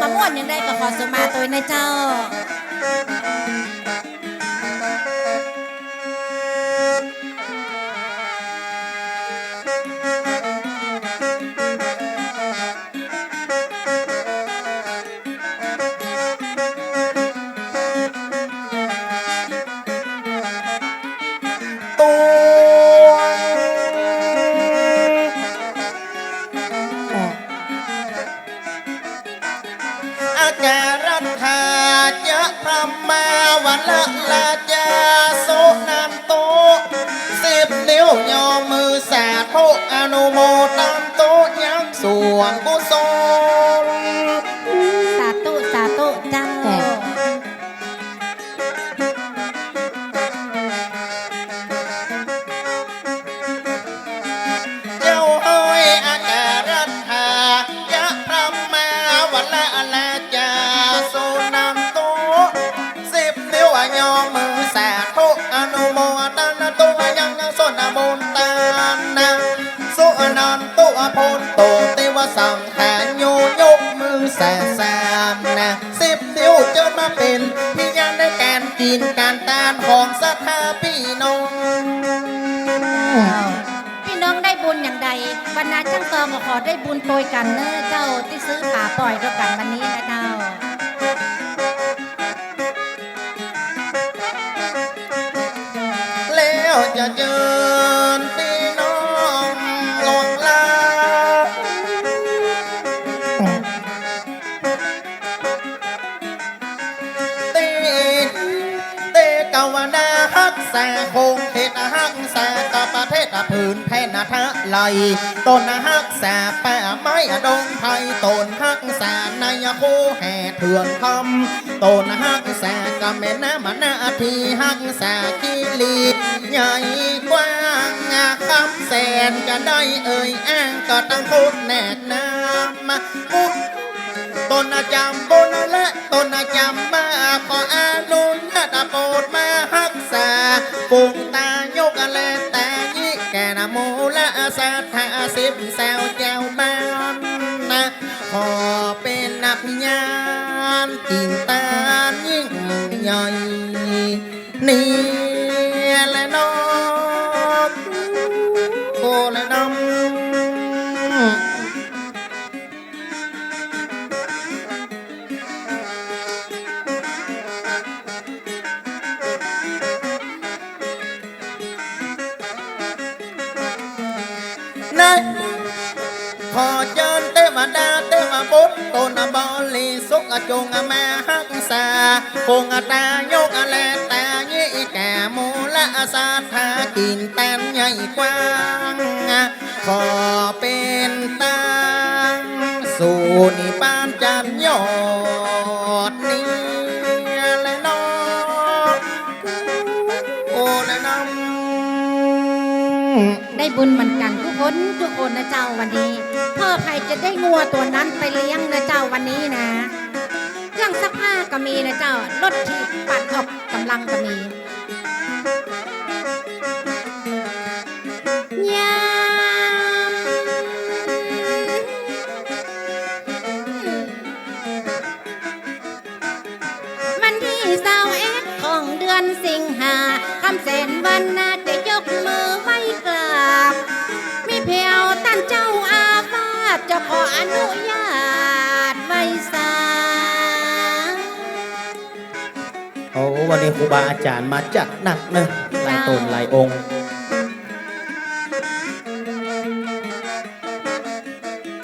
มาม่วนยังได้ก็ขอสมาตัวในเจ้า วันละละจา ของสถาพี่น้องพี่น้องได้บุญอย่างใดบรรดาช่างตองก็ขอได้บุญโดยกันเนอะเจ้าที่ซื้อป่าปล่อยด้วยกันวันนี้นะเจ้าแล้วจะเจอ กาวนาฮักษาคงเหตุฮักษากับประเทศผืนแผ่นทะไหลต้นฮักษาป่าไม้ดงไทยต้นฮักษานายโคแห่เถื่อนคำต้นฮักษากับแม่น้ำนาทีฮักษากิลีใหญ่กว้างคำแสนจะได้เอ่ยอ้างก็ตั้งโคตรแนกน้ำมุกต้นจำบนและต้นจำมา กุงตายกเลนตายิแกนะโมละสัทธาสิบแซวแจวบ้านนะขอเป็นนับยานจริง นะขอเชิญเทวดาเทวบุตรตนบริสุขจงมาหักษาคงตายกและตายี่แก่มูละสัทธากินแตนใหญ่กว้าง ขอเป็นตังสู่นิพพานจันยอดนี้และน้องโอ้และน้องได้บุญเหมือนกัน คนทุกคนนะเจ้าวันนี้พ่อใครจะได้งัวตัวนั้นไปเลี้ยงนะเจ้าวันนี้นะ เครื่องซักผ้าก็มีนะเจ้ารถที่ปั่นออกกำลังก็มียามวันที่เสาเอ็ดของเดือนสิงหาคำเสนวันน่า ออนุญาตไว้สาโอ้วันนี้ครูบาอาจารย์มาจัดหนักเนอะหลายตนหลายองค์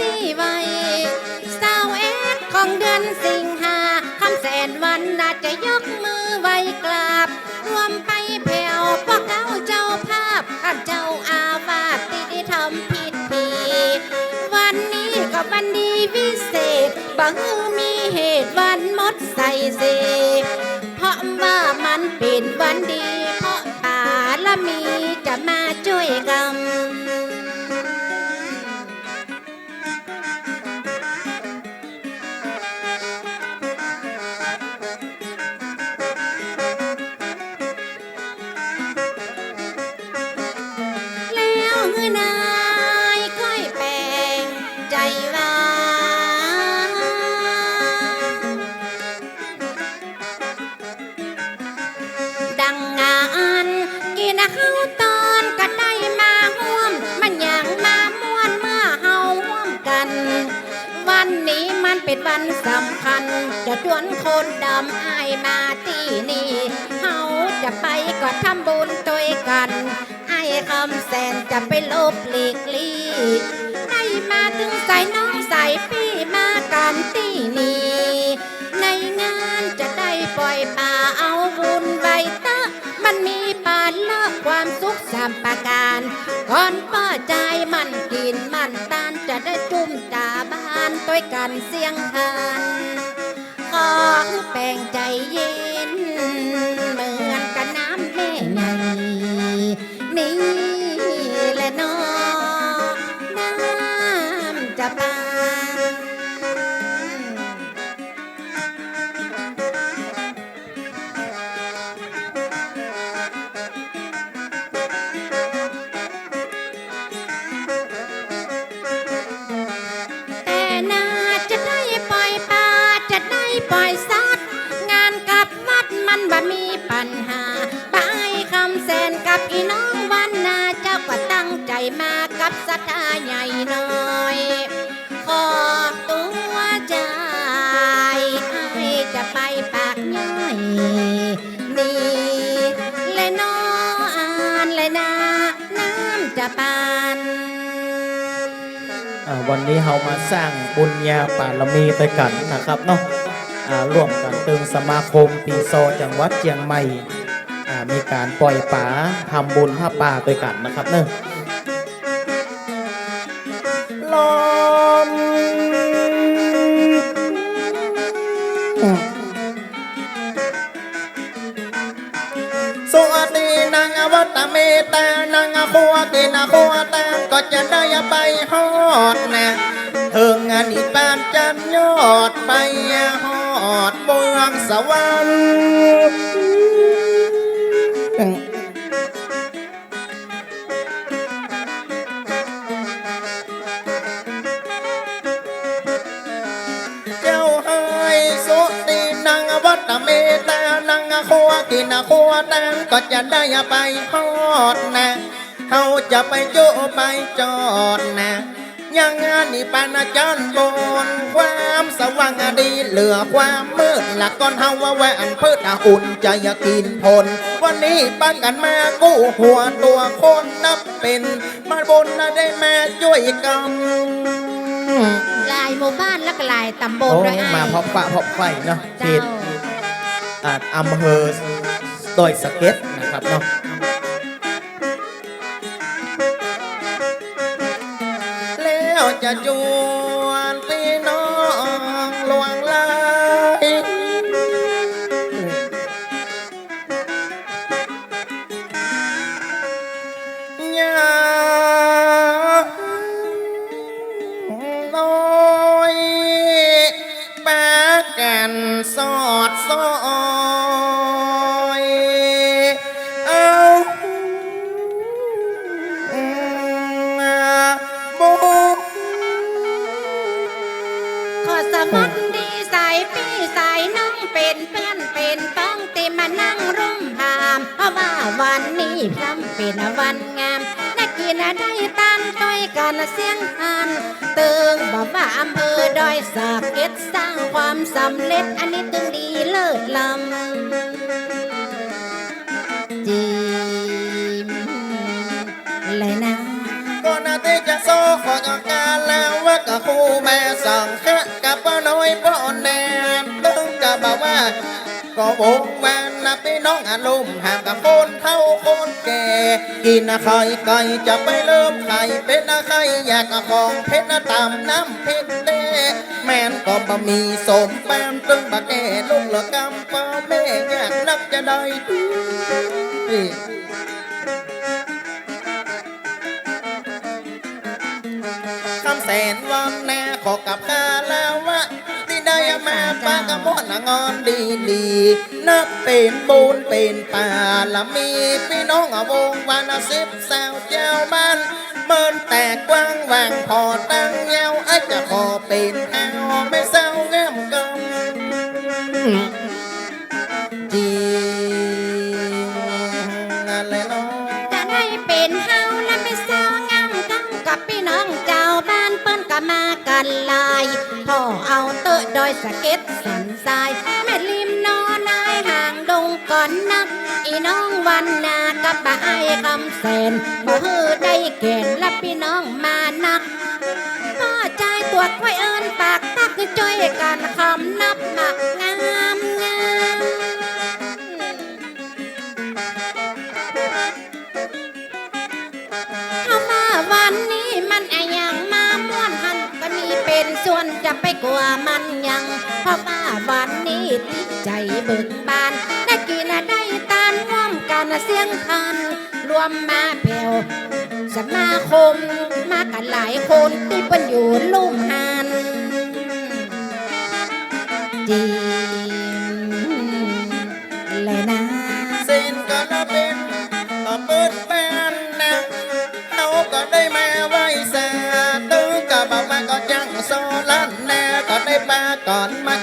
ตีไว้สาเอ็ดของเดือนสิงหาคำแสนวันน่าจะยกมือ บังมีเหตุวันมดใส่เสเพราะว่ามันเป็นวันดี เพราะตาละมีจะมาช่วยกัน เป็นวันสำคัญ จะชวนคนดำอายมาที่นี่เฮาจะไปก็ทำบุญตัวยกันไอ้คำแสนจะไปลบหลีกลีได้มาถึงใส่น้องใส่พี่มากันที่นี่ ในงานจะได้ปล่อยป่าเอาบุญไว้เตะ มันมีปานเลิกความสุขสามประการ ก่อนป้อจมัานเสียงหันขอแปลงใจเย็น กับอีน้องวันนาเจ้าก็ตั้งใจมากับศรัทธาใหญ่น้อย ขอบตัวใจให้จะไปปากย่อยนี่เลยน้องอ่านเลยนาน้ำจะปานวันนี้เรามาสร้างบุญญาปารมีด้วยกันนะครับเนาะร่วมกันตึงสมาคมปีโซจังหวัดเชียงใหม่ มีการปล่อยป่าทำบุญผ้าป่าด้วยกันนะครับเนาะลมสวัสดีนางวัตเมตานางคัวกินคัวตาก็จะได้ไปฮอดนะถึงงานอีปานจันยอดไปฮอดเมืองสวรรค์ นังคัวกินคัวตังก็จะได้ไปฮอดนะเขาจะไปโจไปจอดนะยังงานนี่ปานาจันบนความสว่างดีเหลือความมืดหลักก้อนเฮาว่าแหวนพืชอุ่นใจอยากกินผลวันนี้ปันกันมากู้หัวตัวคนนับเป็นมาบนได้แม่ช่วยกันลายหมู่บ้านและก็หลายตำบลด้วยไอ้มาพบปะพบไฟเนาะเขเจ้าต อ่าอำเภอดอยสะเก็ดนะครับเนาะแล้วจะจู เสียงหันเติงบอกว่าอำเภอดอยสะเก็ดสร้างความสำเร็จอันนี้ตึงดีเลิศลำจีมเลยนะก็นาทีจะโซขอจากการแล้วว่ากับครูแม่สั่งแค่กับป้าน้อยป้าแนนตึงกับบอกว่า ก็วงแวนนะพี่น้องอารมณ์ห่างกับคนเท่าคนแก่ กินไข่ไก่จะไปเริ่มไข่เป็นไข่อยากกับของเพชรตามน้ำเพชรเด้แม่นก็บะมีสมแป้นตึงบะแก่ลูกเหลือกำป้าแม่อยากนักจะได้ดีคำแสนวันแน่ขอกับข้าแล้ว กกะมอนงอนดีดีนับเป็นบุญเป็นป่าละมีพี่น้องอะวงวานาสิบสาวเจ้าบ้านเมินแตกกว้างวางพอตั้งเยาวอาจจะพอเป็นเอวไม่เศร้าแง้มกัน สะเก็ดสันทราย แม่ริมนอนายห่างดงก่อนนัก อีน้องวันนากับป้าไอ้ายคำแสนบ่ฮือได้แก่นและพี่น้องมานักพ่อใจตัวควายเอินปากตักจ้อยกันคำนับหมักงามงามเอามาวันนี้มันอยังมาม่วนหันก็มีเป็นส่วนจะไปกลัวมัน เพรามาวันนี้ติดใจเบิกบานได้กินได้ตานร่วมกันเสียงคัน รวมมาแผ่วสมาคมมากันหลายคนที่เป็นอยู่ลุ่มหันจี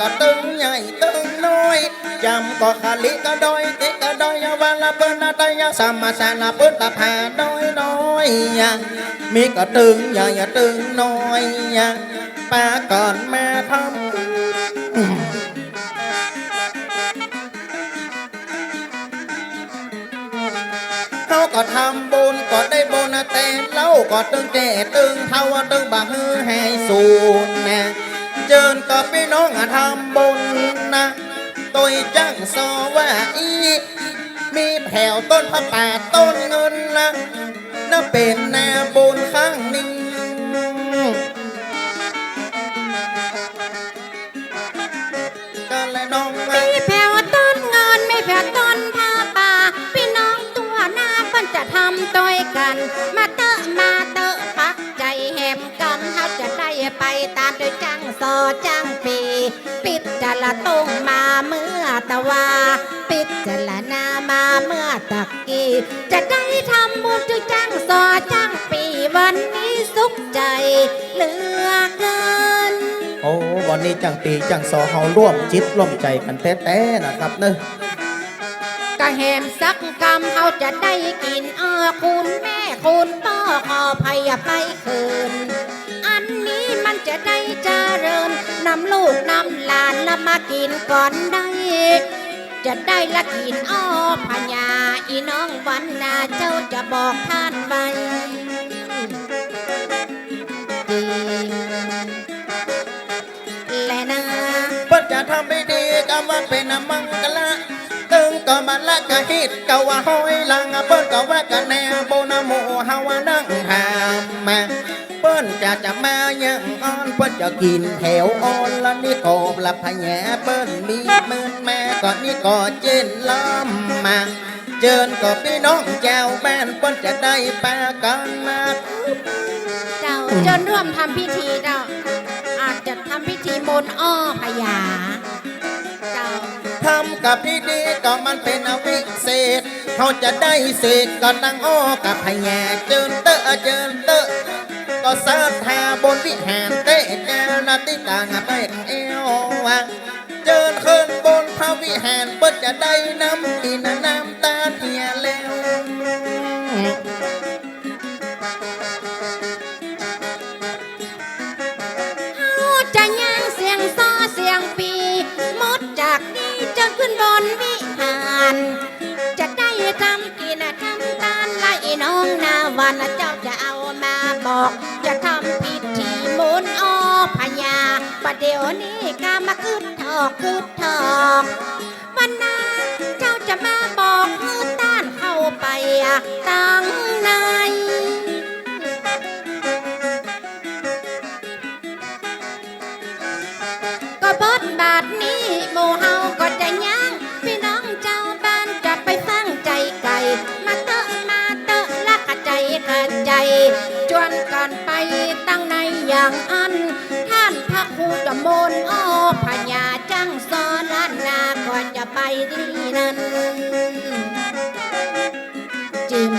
ก็ตึงใหญ่ตึงน้อยจำก็ขาลิก็ดอยติก็ดอยวันละเปิ้นนาตยาสามาสานาเปิ้นตาผาน้อยน้อยมีก็ตึงใหญ่ตึงน้อยปาก่อนแมาทำเขาก็ทำบุญก็ได้บุญแต่เล่าก็ตึงแก่ตึงเท่าตึงบะฮือให้สูนนะ เจิญก็พี่น้องทำบุญนะตัวจังสว่าอีมีแผ่วต้นพระป่าต้นเงินนะน่าเป็นแนบุญ ละตรงมาเมื่อตะวาปิดจะละนามาเมื่อตะกี้ จะได้ทำบุญจุจังซอจังปีวันนี้สุขใจเหลือเกิน โอ้วันนี้จังปีจังสอเฮาร่วมจิตร่วมใจกันแต้ๆนะครับเนอะกะแหมสักกรรมเขาจะได้กินอาคุณแม่คุณพ่อขอภัยไปคืนอันนี้ นำลูกนำหลานละมากินก่อนได้ จะได้ละกินอ้อพญาอีน้องวันนาเจ้าจะบอกท่านไว้และนะเปิ้นจะทำไม่ดีก็ว่าเป็นมังกะละตึงก็มันละกะฮิตก็ว่าห้อยลังเปิ้นก็ว่ากันแน จะกินแถวอ่อนละนี่กบละพะแยเปิ้นมีมือนแม่ก็นี่ก็เจนล้ำมาเจิญก็พี่น้องแจวแม่นเปิ้นจะได้แปากันมาเจ้าเจินร่วมทำพิธีเจ้าอาจจะทำพิธีมนอ้อพญาเจ้าทำกับพี่ดีก็มันเป็นอวิเศษเขาจะได้เสกก็ตั้งอ้อกับพญาเจิญเตอะเจิญเตอะก็สาธาบนวิหารเต้ ติต่างไปเอววังเจิญขึ้นบนพระวิหารเปิดจะได้น้ำกินน้ำต ประเดี๋ยวนี้กามาคืดทอกคืดทอกวันนาเจ้าจะมาบอกคืดต้านเข้าไปอะตั้งในก็บดบาทนี้หมู่เฮาก็จะย่างพี่น้องเจ้าบ้านจะไปฟังใจไก่ มาเตอะมาเตอะละกะใจกะใจ จวนกันไปตั้งในอย่างอัน ผู้จะมนอ้พญาจังสอนล้านนาก่อนจะไปที่นั้น จิม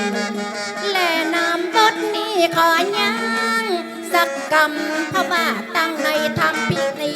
และนำบทนี้ขอยัง สักกรรมเพราะว่าตั้งในทำพิธี